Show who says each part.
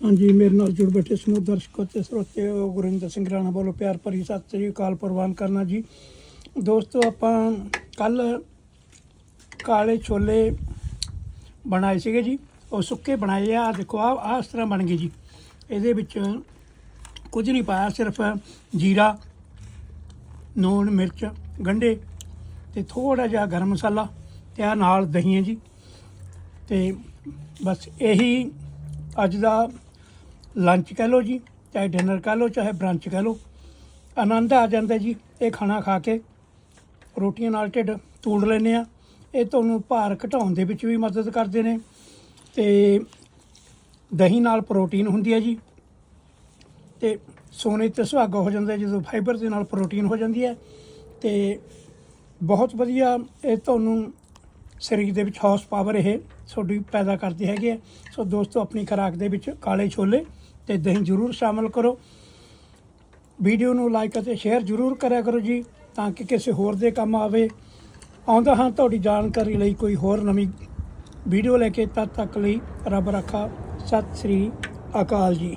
Speaker 1: ਹਾਂਜੀ, ਮੇਰੇ ਨਾਲ ਜੁੜ ਬੈਠੇ ਸਮੂਹ ਦਰਸ਼ਕੋ ਤੇ ਸਰੋਤੇ ਗੁਰਿੰਦਰ ਸਿੰਘ ਰਾਣਾ ਵੱਲੋਂ ਪਿਆਰ ਭਰੀ ਸਤਿ ਸ੍ਰੀ ਅਕਾਲ ਪ੍ਰਵਾਨ ਕਰਨਾ ਜੀ। ਦੋਸਤੋ, ਆਪਾਂ ਕੱਲ ਕਾਲੇ ਛੋਲੇ ਬਣਾਏ ਸੀਗੇ ਜੀ। ਉਹ ਸੁੱਕੇ ਬਣਾਏ ਆ, ਆਹ ਦੇਖੋ ਆ ਆਹ ਇਸ ਤਰ੍ਹਾਂ ਬਣ ਗਏ ਜੀ। ਇਹਦੇ ਵਿੱਚ ਕੁਝ ਨਹੀਂ ਪਾਇਆ, ਸਿਰਫ ਜੀਰਾ, ਨੂਣ, ਮਿਰਚ, ਗੰਢੇ ਤੇ ਥੋੜਾ ਜਿਹਾ ਗਰਮ ਮਸਾਲਾ ਤੇ ਆ ਨਾਲ ਦਹੀਂ ਹੈ ਜੀ। ਤੇ ਬਸ ਇਹੀ ਅੱਜ ਦਾ ਲੰਚ ਕਹਿ ਲਓ ਜੀ, ਚਾਹੇ ਡਿਨਰ ਕਹਿ ਲਓ, ਚਾਹੇ ਬ੍ਰੰਚ ਕਹਿ ਲਓ। ਆਨੰਦ ਆ ਜਾਂਦਾ ਜੀ, ਇਹ ਖਾਣਾ ਖਾ ਕੇ। ਰੋਟੀਆਂ ਨਾਲ ਢਿੱਡ ਤੋੜ ਲੈਂਦੇ ਆ ਇਹ ਤੁਹਾਨੂੰ ਭਾਰ ਘਟਾਉਣ ਦੇ ਵਿੱਚ ਵੀ ਮਦਦ ਕਰਦੇ ਨੇ। ਤੇ ਦਹੀਂ ਨਾਲ ਪ੍ਰੋਟੀਨ ਹੁੰਦੀ ਹੈ ਜੀ। ਤੇ ਸੋਨੇ ਤੇ ਸੁਹਾਗਾ ਹੋ ਜਾਂਦਾ ਜਦੋਂ ਫਾਈਬਰ ਦੇ ਨਾਲ ਪ੍ਰੋਟੀਨ ਹੋ ਜਾਂਦੀ ਹੈ। ਤੇ ਬਹੁਤ ਵਧੀਆ ਇਹ ਤੁਹਾਨੂੰ ਸਰੀਰ ਦੇ ਵਿੱਚ ਹਾਊਸ ਪਾਵਰ ਇਹ ਤੁਹਾਡੀ ਪੈਦਾ ਕਰਦੇ ਹੈਗੇ ਆ ਸੋ ਦੋਸਤੋ, ਆਪਣੀ ਖੁਰਾਕ ਦੇ ਵਿੱਚ ਕਾਲੇ ਛੋਲੇ ਤੇ ਦਹੀਂ ਜ਼ਰੂਰ ਸ਼ਾਮਲ ਕਰੋ। ਵੀਡੀਓ ਨੂੰ ਲਾਈਕ ਅਤੇ ਸ਼ੇਅਰ ਜ਼ਰੂਰ ਕਰਿਆ ਕਰੋ ਜੀ, ਤਾਂ ਕਿ ਕਿਸੇ ਹੋਰ ਦੇ ਕੰਮ ਆਵੇ। ਆਉਂਦਾ ਹਾਂ ਤੁਹਾਡੀ ਜਾਣਕਾਰੀ ਲਈ ਕੋਈ ਹੋਰ ਨਵੀਂ ਵੀਡੀਓ ਲੈ ਕੇ, ਤਦ ਤੱਕ ਲਈ ਰੱਬ ਰੱਖਾ। ਸਤਿ ਸ੍ਰੀ ਅਕਾਲ ਜੀ।